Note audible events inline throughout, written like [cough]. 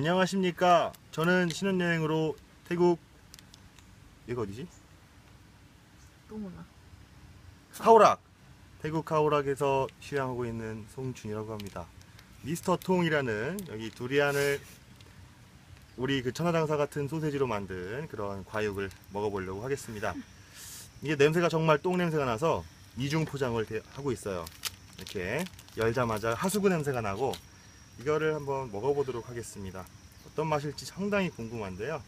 안녕하십니까. 저는 신혼여행으로 태국 이거 어디지? 똥오나. 카오락 태국 카오락에서 휴양하고 있는 송준이라고 합니다. 미스터 통이라는 여기 두리안을 우리 그 천하장사 같은 소세지로 만든 그런 과육을 먹어보려고 하겠습니다. 이게 냄새가 정말 똥 냄새가 나서 이중 포장을 대- 하고 있어요. 이렇게 열자마자 하수구 냄새가 나고 이거를 한번 먹어보도록 하겠습니다. 어떤 맛일지 상당히 궁금한데요.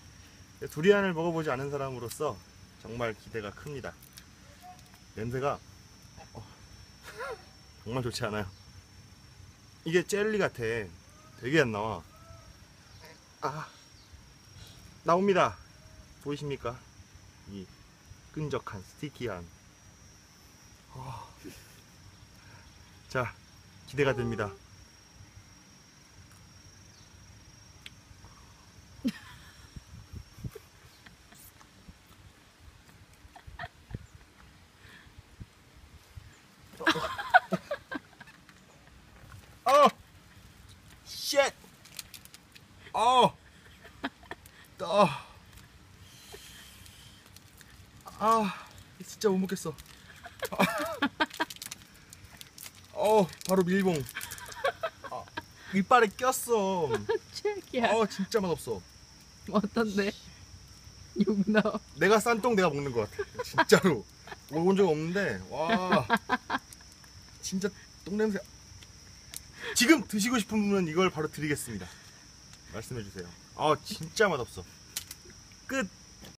두리안을 먹어보지 않은 사람으로서 정말 기대가 큽니다. 냄새가 어, 정말 좋지 않아요. 이게 젤리 같아. 되게 안 나와. 아 나옵니다. 보이십니까? 이 끈적한 스티키한. 아. 자 기대가 됩니다. [laughs] 어! 쉣! 어! 어! 아, 진짜 못 먹겠어. 어, 바로 밀봉. 아, 이빨에 꼈어. 최악이야. 어, 진짜 맛없어. 어떤데? 욕 나와. 내가 싼 똥 내가 먹는 것 같아. 진짜로. 먹어본 적 없는데, 와. 진짜 똥 냄새. 지금 드시고 싶은 분은 이걸 바로 드리겠습니다. 말씀해 주세요. 아, 진짜 맛없어. 끝.